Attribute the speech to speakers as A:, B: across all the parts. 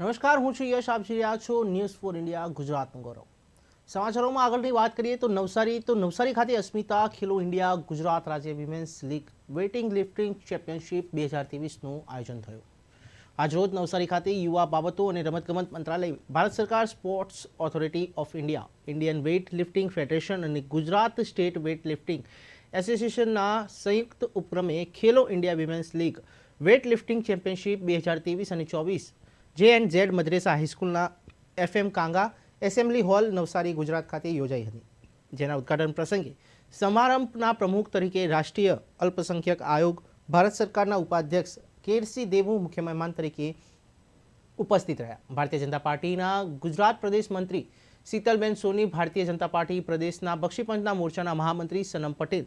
A: નમસ્કાર, હું છું યશ. આપ જોઈ રહ્યા છો ન્યૂઝ ફોર ઇન્ડિયા ગુજરાતનું ગૌરવ. સમાચારોમાં આગળની વાત કરીએ તો નવસારી તો નવસારી ખાતે અસ્મિતા ખેલો ઇન્ડિયા ગુજરાત રાજ્ય women's league weighting lifting championship બે હજાર ત્રેવીસનું આયોજન થયું. આજરોજ નવસારી ખાતે યુવા બાબતો અને રમતગમત મંત્રાલય, ભારત સરકાર sports authority of India Indian weight lifting federation અને ગુજરાત સ્ટેટ વેઇટ લિફ્ટિંગ એસોસિએશનના સંયુક્ત ઉપક્રમે Khelo India women's league weight lifting championship બે હજાર ત્રેવીસ અને ચોવીસ J and Z મદ્રેસા હાઈસ્કૂલના FM Kanga assembly hall Navsari Gujarat ખાતે યોજાઈ હતી. જેના ઉદ્ઘાટન પ્રસંગે સમારંભના પ્રમુખ તરીકે રાષ્ટ્રીય અલ્પસંખ્યક આયોગ, ભારત સરકારના ઉપાધ્યક્ષ કેરસી દેવુ મુખ્ય મહેમાન તરીકે ઉપસ્થિત રહ્યા. ભારતીય જનતા પાર્ટીના ગુજરાત પ્રદેશ મંત્રી શીતલબેન સોની, ભારતીય જનતા પાર્ટી પ્રદેશના બક્ષીપંચના મોરચાના મહામંત્રી Sanam Patel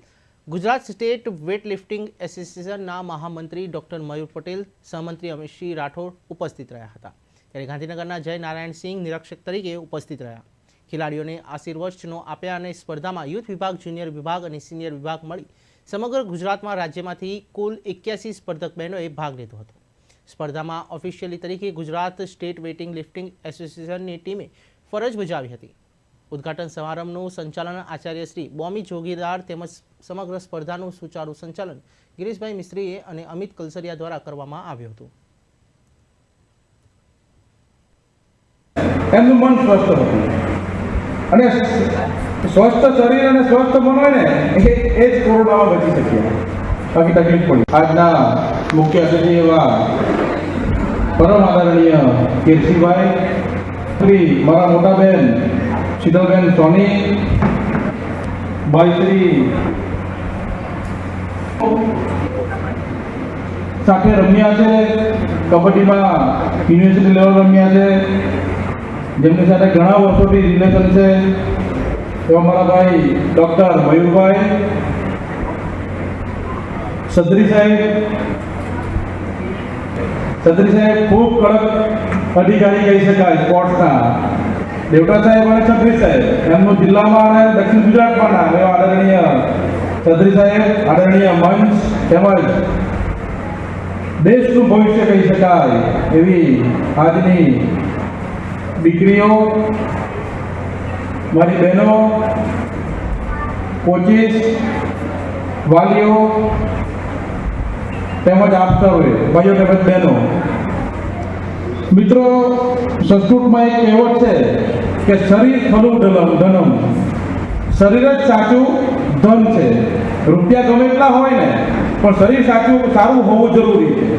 A: Gujarat state weight lifting એસોસિએશનના મહામંત્રી ડોક્ટર મયુર પટેલ, સહમંત્રી અમિતસિંહ રાઠોડ ઉપસ્થિત રહ્યા હતા. ત્યારે ગાંધીનગરના જય નારાયણ સિંહ નિરીક્ષક તરીકે ઉપસ્થિત રહ્યા. ખેલાડીઓને આશીર્વચનો આપ્યા અને સ્પર્ધામાં યુથ વિભાગ, જુનિયર વિભાગ અને સિનિયર વિભાગ મળી સમગ્ર ગુજરાતમાં રાજ્યમાંથી કુલ એક્યાસી સ્પર્ધક બહેનોએ ભાગ લીધો હતો. સ્પર્ધામાં ઓફિશિયલી તરીકે ગુજરાત સ્ટેટ વેટિંગ લિફ્ટિંગ એસોસિએશનની ટીમે ફરજ બજાવી હતી. ઉદ્ઘાટન સમારંભનું સંચાલન આચાર્ય શ્રી બોમી જોગીદાર તેમજ સમગ્ર સ્પર્ધાનું સુચારુ સંચાલન ગિરીશભાઈ મિસ્ત્રીએ અને અમિત કલસરિયા દ્વારા કરવામાં આવ્યું હતું.
B: એમનું મન સ્વસ્થ હતું. અને સ્વસ્થ શરીર અને સ્વસ્થ મન હોય ને, એ જ કોરોનામાં બચી શકીએ. બાકી તકલીફ પડી આજના મુખ્ય અતિથિ એવા પરમ આદરણીય કીર્તિભાઈ શ્રી મારા મોટા બેન શીતલબેન સોની ભાઈ સાથે રમ્યા છે, કબડ્ડીમાં યુનિવર્સિટી લેવલ રમ્યા છે. જેમની સાથે ઘણા વર્ષોથી રિલેશન છે. એવા મારા ભાઈ ડૉક્ટર મયુરભાઈ, સદરી સાહેબ. સદરી સાહેબ ખૂબ કડક અધિકારી કહી શકાય સ્પોર્ટ્સના દેવટા સાહેબ અને છત્રી સાહેબ, એમનું જિલ્લામાં અને દક્ષિણ ગુજરાતમાં નામ, એવા આદરણીય છત્રી સાહેબ, આદરણીય મંચ તેમજ દેશનું ભવિષ્ય કહી શકાય એવી આજની દીકરીઓ, મારી બહેનો, કોચિસ, વાલીઓ તેમજ આપ સૌએ ભાઈઓ તેમજ બહેનો. મિત્રો, સંસ્કૃતમાં એક કહેવત છે કે શરીર ખલું ધનમ ધનમ. શરીર જ સાચું ધન છે. રૂપિયા ગમે એટલા હોય ને, પણ શરીર સાચું, સારું હોવું જરૂરી છે.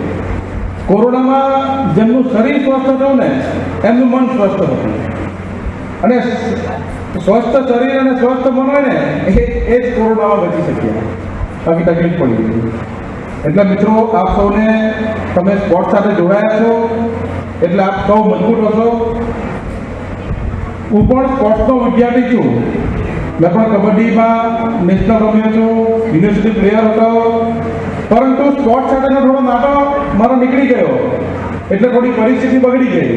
B: કોરોનામાં જેમનું શરીર સ્વસ્થ હતું ને, એમનું મન સ્વસ્થ હતું. અને સ્વસ્થ શરીર અને સ્વસ્થ મન હોય ને, એ એ જ કોરોનામાં બચી શક્યા. બાકી તકલીફ પડી ગઈ. એટલે મિત્રો, આપ સૌને તમે સ્પોર્ટ સાથે જોડાયા છો. એટલે આપ સૌ મજબૂત હશો. હું પણ સ્પોર્ટ્સનો વિદ્યાર્થી છું. મેં પણ કબડ્ડીમાં નેશનલ રમ્યો છું યુનિવર્સિટી પ્લેયર હતો. પરંતુ સ્પોર્ટ સાથેનો થોડો નાટો મારો નીકળી ગયો. એટલે થોડી પરિસ્થિતિ બગડી ગઈ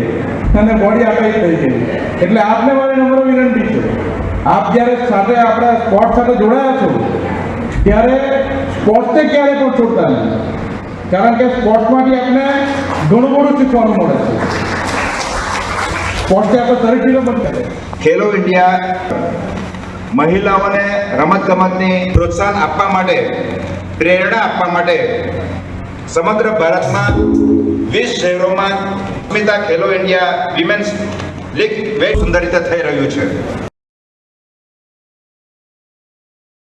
B: અને બોડી આટાઈ થઈ ગઈ. એટલે આપને મારી નંબર વિનંતી છે. આપ જ્યારે સાથે આપણા સ્પોર્ટ સાથે જોડાયા છો, ત્યારે સ્પોર્ટ્સને ક્યારે પણ છોડતા નહીં. કારણ કે સ્પોર્ટ્સમાંથી આપણે ઘણું બધું શીખવાનું મળે છે. સ્પોર્ટ્સથી આપણે શરીર ઢીલો બંધ
C: ખેલો ઇન્ડિયા મહિલાઓને રમત ગમતની પ્રોત્સાહન આપવા માટે, પ્રેરણા આપવા માટે સમગ્ર ભારતમાં વીસ શહેરોમાં Asmita Khelo India women's league weight સુંદર રીતે થઈ રહ્યું છે.